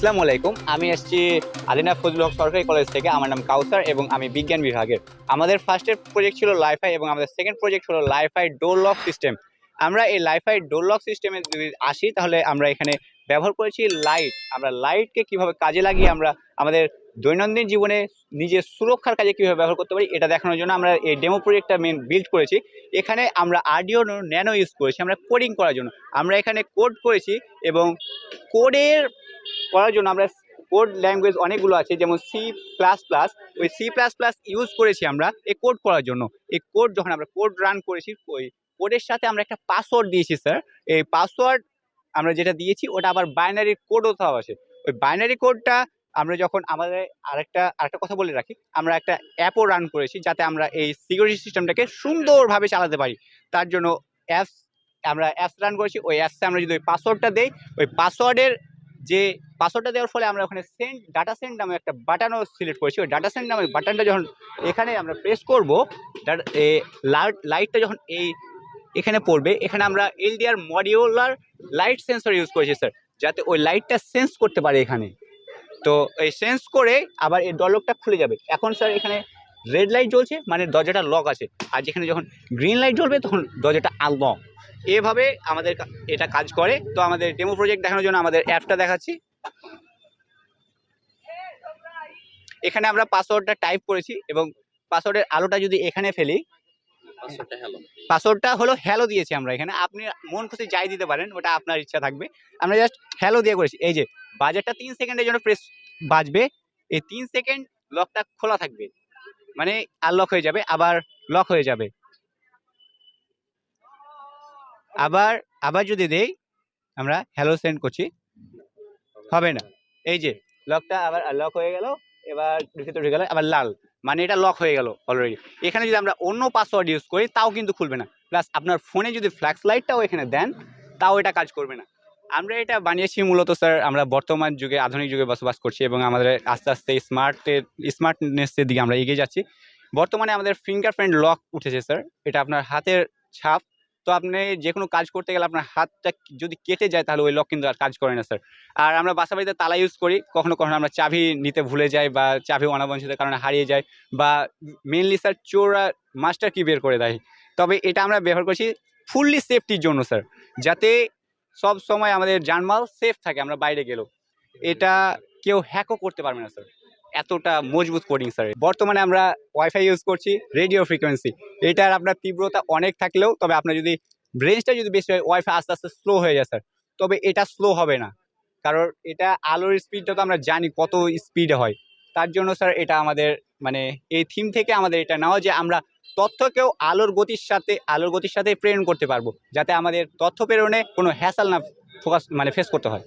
আসসালামু আলাইকুম। আমি এসেছি আদিনা ফজলুল হক সরকারি কলেজ থেকে। আমার নাম কাউসার এবং আমি বিজ্ঞান বিভাগের। আমাদের ফার্স্টের প্রজেক্ট ছিল লাইফাই এবং আমাদের সেকেন্ড প্রজেক্ট হলো লাইফাই ডোর লক সিস্টেম আমরা এই লাইফাই ডোর লক সিস্টেমে যদি আসি, তাহলে আমরা এখানে ব্যবহার করেছি লাইট আমরা লাইটকে কীভাবে কাজে লাগিয়ে আমরা আমাদের দৈনন্দিন জীবনে নিজের সুরক্ষার কাজে কীভাবে ব্যবহার করতে পারি, এটা দেখানোর জন্য আমরা এই ডেমো প্রজেক্টটা মেন বিল্ড করেছি। এখানে আমরা আরডিও ন্যানো ইউজ করেছি, আমরা কোডিং করার জন্য। আমরা এখানে কোড করেছি এবং কোডের করার জন্য আমরা কোড ল্যাঙ্গুয়েজ অনেকগুলো আছে, যেমন সি প্লাস প্লাস ওই সি প্লাস প্লাস ইউজ করেছি আমরা এই কোড করার জন্য। এই কোড যখন আমরা কোড রান করেছি, ওই কোডের সাথে আমরা একটা পাসওয়ার্ড দিয়েছি স্যার এই পাসওয়ার্ড আমরা যেটা দিয়েছি, ওটা আবার বাইনারি কোডও তাও আছে ওই বাইনারি কোডটা আমরা যখন আমাদের আরেকটা আরেকটা কথা বলে রাখি, আমরা একটা অ্যাপও রান করেছি, যাতে আমরা এই সিকিউরিটি সিস্টেমটাকে সুন্দরভাবে চালাতে পারি। তার জন্য অ্যাপস আমরা অ্যাপস রান করেছি, ওই অ্যাপসে আমরা যদি ওই পাসওয়ার্ডটা দেই, ওই পাসওয়ার্ডের যে পাসওয়ার্ডটা দেওয়ার ফলে আমরা ওখানে সেন্ড ডাটা সেন্ড নামে একটা বাটনও সিলেক্ট করেছি। ওই ডাটা সেন্ড নামে বাটনটা যখন এখানে আমরা প্রেস করব লাইটটা যখন এই এখানে পড়বে, এখানে আমরা LDR modular light sensor use করেছি স্যার যাতে ওই লাইটটা সেন্স করতে পারে এখানে। তো এই সেন্স করে আবার এই ডলকটা খুলে যাবে। এখন স্যার এখানে রেড লাইট জ্বলছে মানে দরজাটা লক আছে। আর যেখানে যখন গ্রিন লাইট জ্বলবে, তখন দরজাটা আনলক এভাবে আমাদের এটা কাজ করে। তো আমাদের ডেমো প্রজেক্ট দেখানোর জন্য আমাদের অ্যাপটা দেখাচ্ছি। এখানে আমরা পাসওয়ার্ডটা টাইপ করেছি এবং পাসওয়ার্ডের আলোটা যদি এখানে ফেলি পাসওয়ার্ডটা হলো হ্যালো দিয়েছি আমরা এখানে। আপনি মন খুশি যাই দিতে পারেন ওটা আপনার ইচ্ছা থাকবে। আমরা জাস্ট হ্যালো দিয়ে করেছি। এই যে বাজারটা তিন সেকেন্ডের জন্য প্রেস বাজবে। এই তিন সেকেন্ড লকটা খোলা থাকবে। মানে আনলক হয়ে যাবে আবার লক হয়ে যাবে। আবার আবার যদি দেই, আমরা হ্যালো সেন্ড করছি। হবে না। এই যে লকটা আবার লক হয়ে গেল, এবার ভিতরে ঢুকে গেল, আবার লাল। মানে এটা লক হয়ে গেল অলরেডি এখানে যদি আমরা অন্য পাসওয়ার্ড ইউজ করি, তাও কিন্তু খুলবে না। প্লাস আপনার ফোনে যদি ফ্ল্যাক্স লাইটটাও এখানে দেন, তাও এটা কাজ করবে না। আমরা এটা বানিয়েছি মূলত স্যার আমরা বর্তমান যুগে, আধুনিক যুগে বসবাস করছি এবং আমাদের আস্তে আস্তে স্মার্টের স্মার্টনেসের দিকে আমরা এগিয়ে যাচ্ছি। বর্তমানে আমাদের ফিঙ্গারপ্রিন্ট লক উঠেছে স্যার এটা আপনার হাতের ছাপ তো আপনি যে কোনো কাজ করতে গেলে আপনার হাতটা যদি কেটে যায় তাহলে ওই লক কিন্তু আর কাজ করে না স্যার আর আমরা বাসা বাড়িতে তালা ইউজ করি, কখনো কখনো আমরা চাবি নিতে ভুলে যাই বা চাবি অনাবঞ্চিত কারণে হারিয়ে যায় বা মেনলি স্যার চোররা মাস্টার কি বের করে দেয়। তবে এটা আমরা ব্যবহার করছি ফুললি সেফটির জন্য স্যার যাতে সব সময় আমাদের জানমাল সেফ থাকে, আমরা বাইরে গেলেও। এটা কেউ হ্যাকও করতে পারবে না স্যার এতটা মজবুত কোডিং স্যার বর্তমানে আমরা ওয়াইফাই ইউজ করছি রেডিও ফ্রিকোয়েন্সি এটার আপনার তীব্রতা অনেক থাকলেও, তবে আপনার যদি রেঞ্জটা যদি বেশি হয় ওয়াইফাই আস্তে আস্তে স্লো হয়ে যায় স্যার তবে এটা স্লো হবে না। কারণ এটা আলোর স্পিডটা তো আমরা জানি কত স্পিডে হয়। তার জন্য স্যার এটা আমাদের মানে এই থিম থেকে আমাদের এটা নেওয়া যে আমরা তথ্যকেও আলোর গতির সাথে, আলোর গতির সাথে প্রেরণ করতে পারব। যাতে আমাদের তথ্য প্রেরণে কোনো হ্যাসাল না ফোকাস মানে ফেস করতে হয়।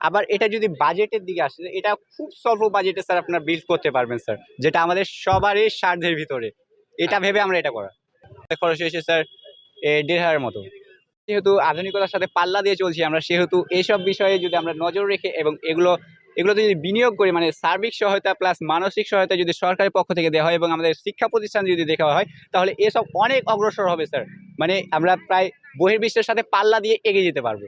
আবার এটা যদি বাজেটের দিকে আসে, এটা খুব স্বল্প বাজেটে স্যার আপনারা বিল্ড করতে পারবেন, স্যার। যেটা আমাদের সবারই স্বার্থের ভিতরে। এটা ভেবে আমরা এটা করা। খরচ হয়েছে, স্যার দেড় হাজার মতো। যেহেতু আধুনিকতার সাথে পাল্লা দিয়ে চলছি আমরা, সেহেতু এইসব বিষয়ে যদি আমরা নজর রেখে এবং এগুলো, এগুলোতে যদি বিনিয়োগ করি মানে সার্বিক সহায়তা প্লাস মানসিক সহায়তা যদি সরকারের পক্ষ থেকে দেওয়া হয় এবং আমাদের শিক্ষা প্রতিষ্ঠান যদি দেখা হয়, তাহলে এসব অনেক অগ্রসর হবে, স্যার। মানে আমরা প্রায় বহির্বিশ্বের সাথে পাল্লা দিয়ে এগিয়ে যেতে পারব।